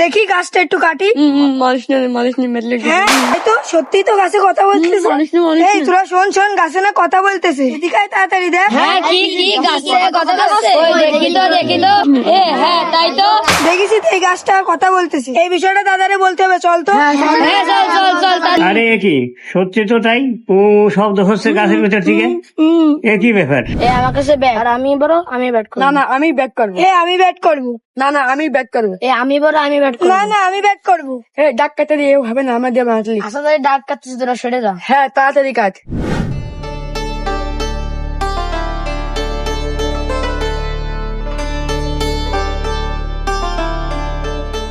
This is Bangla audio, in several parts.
দেখি গাছটা একটু কাটি। মালিশ না মালিশ নি মেরে হ্যাঁ এই তো সত্যি তো গাছে কথা বলতেছে। মানুষ না, মানুষ এই তোরা শোন শোন গাছে না কথা বলতেছে। এদিকে আয় তাড়াতাড়ি দেখ। হ্যাঁ কি কি গাছে কথা বলছে ওই দেখি তো দেখি তো। এ হ্যাঁ তাই তো। দেখিস তো এই গাছটা কথা বলতেছে। এই বিষয়টা দাদারে বলতে হবে চল তো। হ্যাঁ চল। চল চল আরে কি? সত্যি তো তাই? ও শব্দ হচ্ছে গাছের ভিতর থেকে? এ কি ব্যাপার? এ আমার কাছে ব্যাট আর আমি বড় আমি ব্যাট করব। না না আমি ব্যাট করব। এ আমি ব্যাট করব। না না আমি ব্যাট করব। এ আমি বড় আমি ব্যাট না না আমি ব্যাট করব। এ ডাক দিয়ে হবে না আমার দিয়ে মারলি। আশা করি ডাক কাটছিস তোরা সরে যা। হ্যাঁ তাড়াতাড়ি কাট।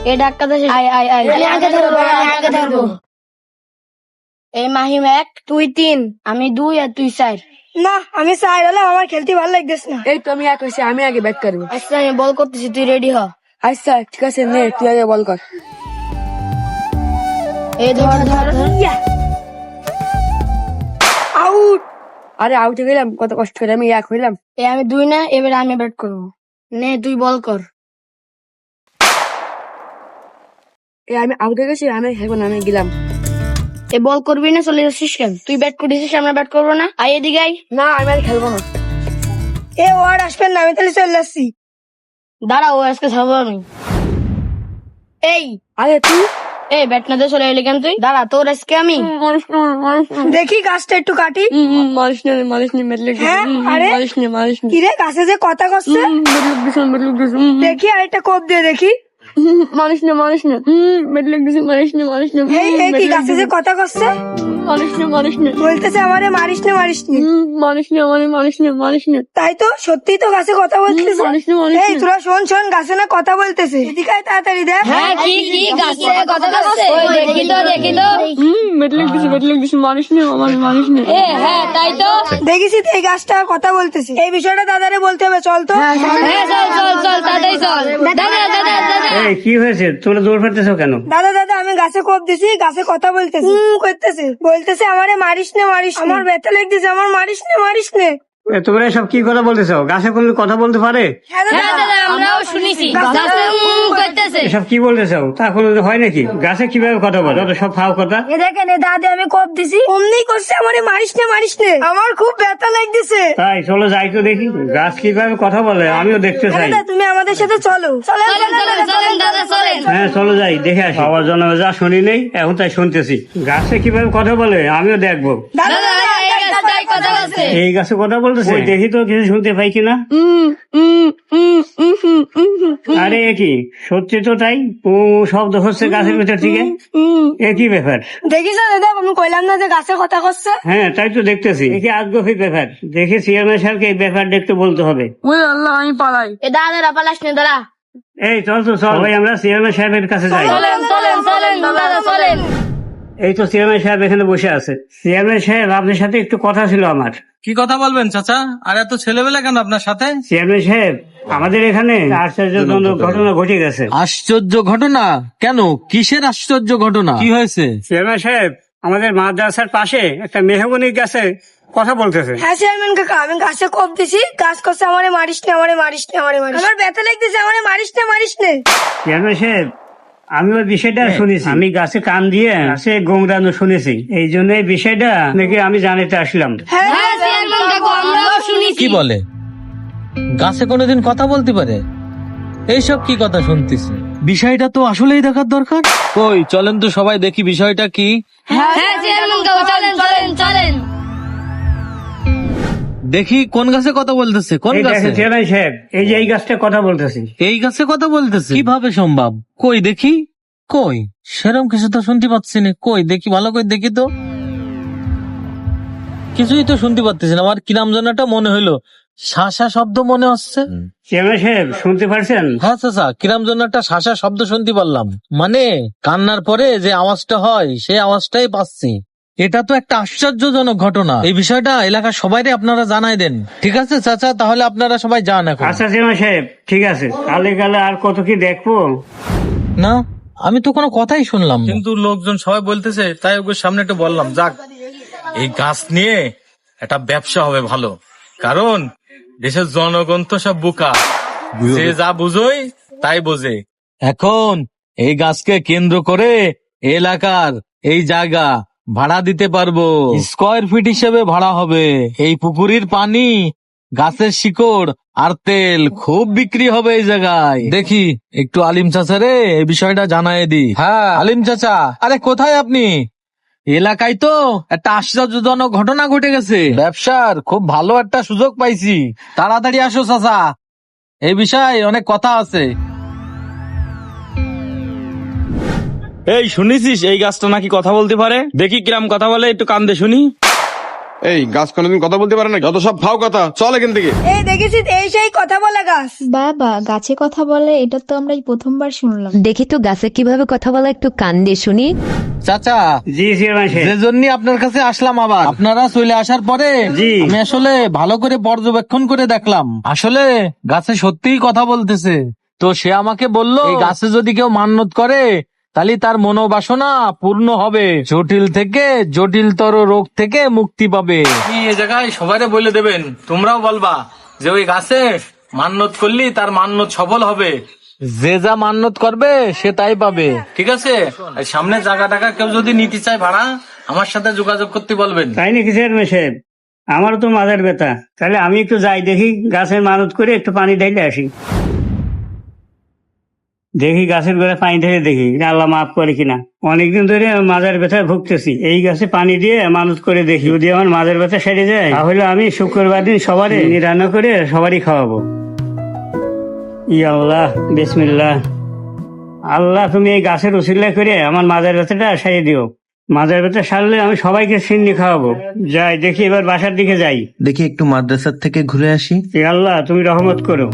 এ ডাক কাটছিস আয় আয় আয়। আমি আগে ধরবো আমি আগে ধরবো। এই মাহিম এক তুই তিন আমি দুই আর তুই চার। না আমি সাইড হলে আমার খেলতে ভালো লাগতেছে না। এই তো আমি এক হয়েছি আমি আগে ব্যাট করব। আচ্ছা আমি বল করতেছি তুই রেডি হ। আচ্ছা ঠিক আছে নে তুই আগে বল কর। এই ধর আউট আরে আউট গেলাম কত কষ্ট করে আমি এক হইলাম। এ আমি দুই না এবারে আমি ব্যাট করব। নে তুই বল কর। এ আমি আউট গেছি আমি হেবো না আমি গেলাম। এ বল করবি না চলে যাচ্ছিস কেন? তুই ব্যাট করেছিস আমরা ব্যাট করব না? আয় এদিকে আয়। না আমি আর খেলব না। এ ওয়ার্ড আসবেন না আমি তাহলে চলে আসছি দাঁড়া ও আজকে ছাড়বো আমি। এই আরে তুই? এই ব্যাটনাতে চলে এলি কেন তুই? দাঁড়া তোর আজকে আমি। দেখি গাছটা একটু কাটি। মালিশ নে মালিশ নে হ্যাঁ, আরে? মালিশ নি মালিশ নি। কিরে গাছে যে কথা করছে দেখি আরেকটা কোপ দিয়ে দেখি। মানুষ না মানুষ না। মেরে লেগেছে মানুষ না মানুষ না। এই এই কি গাছে যে কথা করছে মানুষ না মানুষ না। বলতেছে আমারে মারিস না মারিস নি। মানুষ না মানে মানুষ না মানুষ না। তাই তো সত্যি তো গাছে কথা বলতেছে। মানুষ না মানুষ এই তোরা শোন শোন গাছে না কথা বলতেছে। এদিকে আয় তাড়াতাড়ি দেখ। হ্যাঁ কি কি গাছে কথা বলছে। ওই দেখি তো দেখি তো। মেরে লেগেছে মেরে লেগেছে মানুষ না আমার মানুষ না। এ হ্যাঁ তাই তো। দেখিস তো এই গাছটা কথা বলতেছে। এই বিষয়টা দাদারে বলতে হবে চল তো। হ্যাঁ চল চল চল তাড়াতাড়ি চল। দাদা দাদা দাদা। কি হয়েছে? তোমরা দৌড় ফেলতেছো কেন? দাদা দাদা আমি গাছে কোপ দিছি গাছে কথা বলতেছি। করতেছে। বলতেছে আমারে মারিস নে মারিস নে। আমার ব্যথা লাগতেছে আমার মারিস নে মারিস নে। তোমরা এসব কি কথা বলতেছো? গাছে কোনো কথা বলতে পারে? হ্যাঁ দাদা দাদা আমরাও শুনেছি। গাছে উম করতেছে। এসব কি বলতেছো? তা কোনো হয় নাকি? গাছে কীভাবে কথা বলে? অত সব ফাও কথা। এ দেখেন এ দাদা আমি কোপ দিছি। অমনি করছে আমারে মারিস নে মারিস নে। আমার খুব ব্যথা লাগতেছে। তাই চলো যাই তো দেখি। গাছ কীভাবে কথা বলে আমিও দেখতে চাই। তুমি আমাদের সাথে চলো। হ্যাঁ চলো যাই দেখে আসি। বাবার জন্য যা শুনি নেই এখন তাই শুনতেছি। গাছে কীভাবে কথা বলে আমিও দেখব। দাদা এই গাছটাই কথা বলছে এই গাছে কথা বলতেছে? ওই দেখি তো কিছু শুনতে পাই কিনা? আরে কি? সত্যি তো তাই? ও শব্দ হচ্ছে গাছের ভিতর থেকে? এ কি ব্যাপার? দেখিস দাদা আমি কইলাম না যে গাছে কথা করছে? হ্যাঁ তাই তো দেখতেছি। দেখি আগ্রহী ব্যাপার? দেখে চেয়ারম্যান সাহেবকে এই ব্যাপারটা একটু বলতে হবে। ওই আল্লাহ আমি পালাই। এ দাদা পালাস নে দাদা এই চল তো চল। ভাই আমরা চেয়ারম্যান সাহেবের কাছে যাই। চলেন চলেন চলেন দাদা চলেন। এই তো চেয়ারম্যান সাহেব এখানে বসে আছে। চেয়ারম্যান সাহেব আপনার সাথে একটু কথা ছিল আমার। কি কথা বলবেন চাচা? আর এত ছেলেবেলা কেন আপনার সাথে? চেয়ারম্যান সাহেব আমাদের এখানে আশ্চর্যজনক ঘটনা ঘটে গেছে। আশ্চর্য ঘটনা? কেন? কিসের আশ্চর্য ঘটনা? কি হয়েছে? চেয়ারম্যান সাহেব আমাদের মাদ্রাসার পাশে একটা মেহগনির গাছে কথা বলতেছে। হ্যাঁ চেয়ারম্যান কাকা আমি গাছে কোপ দিছি। গাছ করছে আমারে মারিস নে আমারে মারিস নে আমারে মারিস আমার ব্যথা লাগতেছে আমারে মারিস নে মারিস নে। চেয়ারম্যান সাহেব আমি ওই বিষয়টা শুনেছি। আমি গাছে কান দিয়ে গাছে গোংরানো শুনেছি। এই জন্য এই বিষয়টা নাকি আমি জানাতে আসলাম। হ্যাঁ হ্যাঁ কি বলে? গাছে কোনোদিন কথা বলতে পারে? এইসব কি কথা শুনতেছি? বিষয়টা তো আসলেই দেখার দরকার। কই চলেন তো সবাই দেখি বিষয়টা কি। হ্যাঁ চলেন চলেন চলেন। দেখি কোন গাছে কথা বলতেছে কোন গাছে? সাহেব এই যে এই গাছটা কথা বলতেছি। এই গাছে কথা বলতেছে। কীভাবে সম্ভব? কই দেখি? কই? সেরম কিছু তো শুনতে পাচ্ছি না। কই? দেখি ভালো করে দেখি তো। কিছুই তো শুনতে পাচ্ছি না। আমার কিরাম জানাটা মনে হইল? শাসা শব্দ মনে হচ্ছে। চেয়ারম্যান সাহেব শুনতে পারছেন? হ্যাঁ চাচা কিরাম জন্য একটা শাসা শব্দ শুনতে পারলাম। মানে কান্নার পরে যে আওয়াজটা হয় সেই আওয়াজটাই পাচ্ছি। এটা তো একটা আশ্চর্যজনক ঘটনা। এই বিষয়টা এলাকার সবাইরে আপনারা জানাই দেন। ঠিক আছে চাচা? তাহলে আপনারা সবাই যান এখন। আচ্ছা চেয়ারম্যান সাহেব ঠিক আছে। কালে গেলে আর কত কি দেখব? না আমি তো কোনো কথাই শুনলাম না। কিন্তু লোকজন সবাই বলতেছে তাই ওকে সামনে একটু বললাম। যাক এই গাছ নিয়ে একটা ব্যবসা হবে ভালো। কারণ দেশের জনগণ তো সব বোকা। যে যা বুঝোই তাই বোঝে। এখন এই গাছকে কেন্দ্র করে এলাকার এই জায়গা ভাড়া দিতে পারব। স্কোয়ার ফিট হিসেবে ভাড়া হবে। এই পুকুরির পানি গাছের শিকড় আর তেল খুব বিক্রি হবে এই জায়গায়। দেখি একটু আলিম চাচা রে এই বিষয়টা জানাই দি। হ্যাঁ। আলিম চাচা আরে কোথায় আপনি? এলাকায় তো একটা আশ্চর্যজনক ঘটনা ঘটে গেছে। ব্যবসার খুব ভালো একটা সুযোগ পাইছি। তাড়াতাড়ি আসো চাচা। এই বিষয়ে অনেক কথা আছে। এই শুনেছিস? এই গাছটা নাকি কথা বলতে পারে? দেখি কিরাম কথা বলে একটু কান দে শুনি। এই গাছ কোনোদিন কথা বলতে পারে না যত সব ফাও কথা চল এখান থেকে। এই দেখেছিস? এই সেই কথা বলা গাছ। বাবা গাছে কথা বলে এটা তো আমরা এই প্রথমবার শুনলাম। দেখি তো গাছে কীভাবে কথা বলে একটু কান দিয়ে শুনি। চাচা জি চেয়ারম্যান সাহেব যে জন্য আপনার কাছে আসলাম আবার। আপনারা চলে আসার পরে জি। আমি আসলে ভালো করে পর্যবেক্ষণ করে দেখলাম। আসলে গাছে সত্যিই কথা বলতেছে। তো সে আমাকে বলল এই গাছে যদি কেউ মান্যত করে তাহলে তার মনোবাসনা পূর্ণ হবে। জটিল থেকে জটিলতর রোগ থেকে মুক্তি পাবে। আপনি এই জায়গায় সবাই বলে দেবেন তোমরাও বলবা যে ওই গাছে মান্যত করলি তার মান্যত সফল হবে। যে যা মান্যত করবে সে তাই পাবে। ঠিক আছে? আর সামনে জায়গা টাকা কেউ যদি নিতে চায় ভাড়া আমার সাথে যোগাযোগ করতে বলবেন। তাই নাকি চেয়ারম্যান সাহেব? আমারও তো মাজার ব্যথা। তাহলে আমি একটু যাই দেখি গাছের মানত করে একটু পানি ঢেলে আসি। দেখি গাছের গোড়ায় পানি ঢেলে দেখি আল্লাহ মাফ করে কিনা। অনেকদিন ধরে মাজার ব্যথায় ভুগতেছি। এই গাছে পানি দিয়ে মানত করে দেখি যদি আমার মাজার ব্যথা সেরে যায় তাহলে আমি শুক্রবার দিন সবারই রান্না করে সবারই খাওয়াবো। ই আল্লাহ বিসমিল্লাহ। আল্লাহ তুমি এই গাছের উচিল্লা করে আমার মাজার ব্যথাটা সারিয়ে দিও। মাজার ব্যথা সারলে আমি সবাইকে সিন্নি খাওয়াবো। যাই দেখি এবার বাসার দিকে যাই। দেখি একটু মাদ্রাসার থেকে ঘুরে আসি। আল্লাহ তুমি রহমত করো।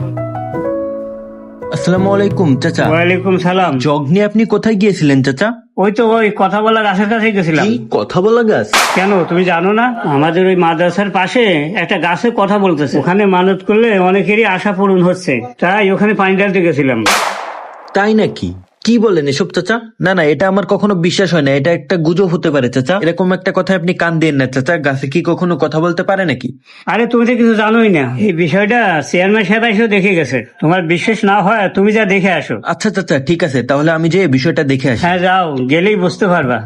আসসালামু আলাইকুম চাচা। ওয়ালাইকুম সালাম। জগ নিয়ে আপনি কোথায় গিয়েছিলেন চাচা? ওই তো ওই কথা বলা গাছের কাছে গেছিলাম। কথা বলা গাছ? কেন তুমি জানো না? আমাদের ওই মাদ্রাসার পাশে একটা গাছে কথা বলতেছে। ওখানে মানত করলে অনেকেরই আশা পূরণ হচ্ছে। তাই ওখানে পানি ঢালতে গেছিলাম। তাই নাকি? কি বলেন এসব চাচা? না না এটা আমার কখনো বিশ্বাস হয় না। এটা একটা গুজব হতে পারে চাচা। এরকম একটা কথা আপনি কান দিয়ে না চাচা। গাছে কি কখনো কথা বলতে পারে নাকি? আরে তুমি তো কিছু জানোই না। এই বিষয়টা চেয়ারম্যান সাহেব এসেও দেখে গেছে। তোমার বিশ্বাস না হয় তুমি যা দেখে আসো। আচ্ছা চাচা ঠিক আছে। তাহলে আমি যে বিষয়টা দেখে আসি। হ্যাঁ যাও গেলেই বুঝতে পারবা।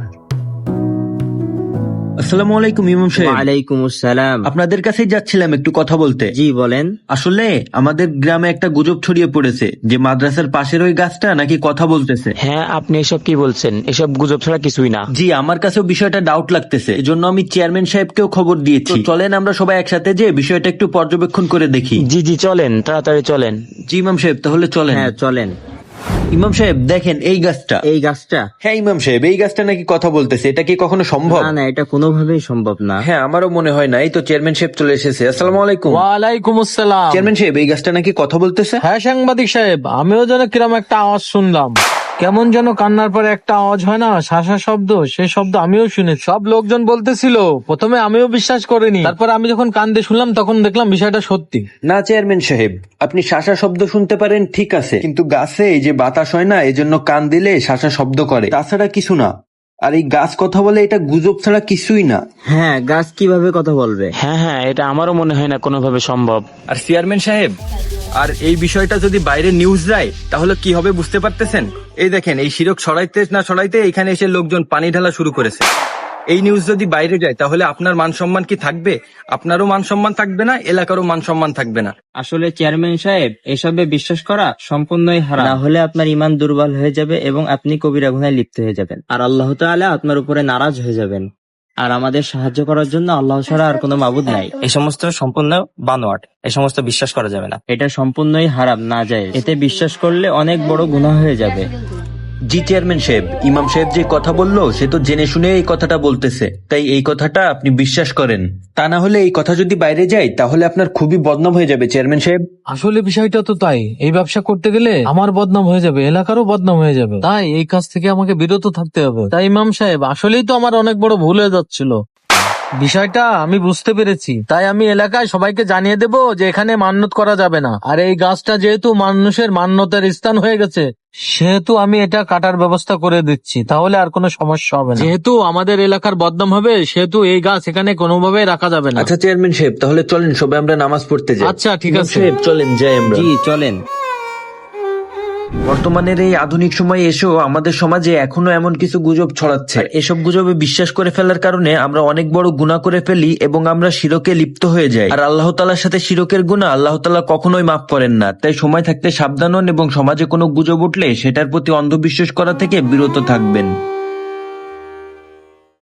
আসসালামু আলাইকুম ইমাম সাহেব। ওয়ালাইকুম আসসালাম। আপনাদের কাছেই যাচ্ছিলাম একটু কথা বলতে। জি বলেন। আসলে আমাদের গ্রামে একটা গুজব ছড়িয়ে পড়েছে যে মাদ্রাসার পাশের ওই গাছটা নাকি কথা বলতেছে। হ্যাঁ আপনি এসব কি বলছেন? এসব গুজব ছাড়া কিছুই না। জি আমার কাছেও বিষয়টা ডাউট লাগতেছে। এজন্য আমি চেয়ারম্যান সাহেবকেও খবর দিয়েছি। তো চলেন আমরা সবাই একসাথে যে বিষয়টা একটু পর্যবেক্ষণ করে দেখি। জি জি চলেন তাড়াতাড়ি চলেন। জি ইমাম সাহেব তাহলে চলেন। হ্যাঁ চলেন। ইমাম সাহেব দেখেন এই গাছটা। এই গাছটা? হ্যাঁ ইমাম সাহেব এই গাছটা নাকি কথা বলতেছে এটা কি কখনো সম্ভব? না না এটা কোনোভাবেই সম্ভব না। হ্যাঁ আমারও মনে হয় না এই তো চেয়ারম্যান সাহেব চলে এসেছে। আসসালামু আলাইকুম। ওয়ালাইকুম আসসালাম। চেয়ারম্যান সাহেব এই গাছটা নাকি কথা বলতেছে? হ্যাঁ সাংবাদিক সাহেব আমিও যেন কিরম একটা আওয়াজ শুনলাম। কেমন যেন কান্নার পরে একটা আওয়াজ হয় না? শাসা শব্দ সে শব্দ আমিও শুনেছি। সব লোকজন বলতেছিল প্রথমে আমিও বিশ্বাস করিনি। তারপর আমি যখন কান্দে দিয়ে শুনলাম তখন দেখলাম বিষয়টা সত্যি। না চেয়ারম্যান সাহেব আপনি শাসা শব্দ শুনতে পারেন ঠিক আছে। কিন্তু গাছে এই যে বাতাস হয় না এজন্য কান দিলে শাসা শব্দ করে। তাছাড়া কিছু না। আর এই গাছ কথা বলে এটা গুজব ছাড়া কিছুই না। হ্যাঁ গাছ কীভাবে কথা বলবে? হ্যাঁ হ্যাঁ এটা আমারও মনে হয় না কোনোভাবে সম্ভব। আর চেয়ারম্যান সাহেব আর এই বিষয়টা যদি বাইরে নিউজ যায় তাহলে কি হবে বুঝতে পারতেছেন? এই দেখেন এই শিরক ছড়াইতে না সরাইতে এখানে এসে লোকজন পানি ঢালা শুরু করেছে। এই নিউজ যদি বাইরে যায় তাহলে আপনার মান সম্মান কি থাকবে? আপনারও মান সম্মান থাকবে না এলাকারও মান সম্মান থাকবে না। আসলে চেয়ারম্যান সাহেব এসবে বিশ্বাস করা সম্পূর্ণই হারা না হলে আপনার ইমান দুর্বল হয়ে যাবে এবং আপনি কবিরা গুনায় লিপ্ত হয়ে যাবেন। আর আল্লাহ তাআলা আপনার উপরে নারাজ হয়ে যাবেন। আর আমাদের সাহায্য করার জন্য আল্লাহ ছাড়া আর কোনো মাবুদ নাই। এই সমস্ত সম্পূর্ণ বানোয়াট এই সমস্ত বিশ্বাস করা যাবে না। এটা সম্পূর্ণই হারাম না যায়। এতে বিশ্বাস করলে অনেক বড় গুনাহ হয়ে যাবে। জি চেয়ারম্যান সাহেব, ইমাম সাহেব যে কথা বলল, সে তো জেনে শুনে এই কথাটা বলতেছে। তাই এই কথাটা আপনি বিশ্বাস করেন। তা না হলে এই কথা যদি বাইরে যায়, তাহলে আপনার খুবই বদনাম হয়ে যাবে, চেয়ারম্যান সাহেব। আসলে বিষয়টা তো তাই। এই ব্যবসা করতে গেলে আমার বদনাম হয়ে যাবে, এলাকারও বদনাম হয়ে যাবে। তাই এই কাজ থেকে আমাকে বিরত থাকতে হবে। তাই ইমাম সাহেব, আসলেই তো আমার অনেক বড় ভুল হয়ে যাচ্ছিল। বিষয়টা আমি বুঝতে পেরেছি। তাই আমি এলাকায় সবাইকে জানিয়ে দেব যে এখানে মান্যত করা যাবে না। আর এই গাছটা যেহেতু মানুষের মান্যতার স্থান হয়ে গেছে সেহেতু আমি এটা কাটার ব্যবস্থা করে দিচ্ছি। তাহলে আর কোনো সমস্যা হবে না। যেহেতু আমাদের এলাকার বদনাম হবে সেহেতু এই গাছ এখানে কোনোভাবে রাখা যাবে না। আচ্ছা চেয়ারম্যান সাহেব তাহলে চলেন সবাই আমরা নামাজ পড়তে যাই। আচ্ছা ঠিক আছে। সাহেব চলেন যাই আমরা। জি চলেন। বর্তমানের এই আধুনিক সময়ে এসেও আমাদের সমাজে এখনও এমন কিছু গুজব ছড়াচ্ছে। এসব গুজবে বিশ্বাস করে ফেলার কারণে আমরা অনেক বড় গুণা করে ফেলি এবং আমরা শিরকে লিপ্ত হয়ে যাই। আর আল্লাহ তালার সাথে শিরকের গুণা আল্লাহ তালা কখনোই মাফ করেন না। তাই সময় থাকতে সাবধান হন এবং সমাজে কোনো গুজব উঠলে সেটার প্রতি অন্ধবিশ্বাস করা থেকে বিরত থাকবেন।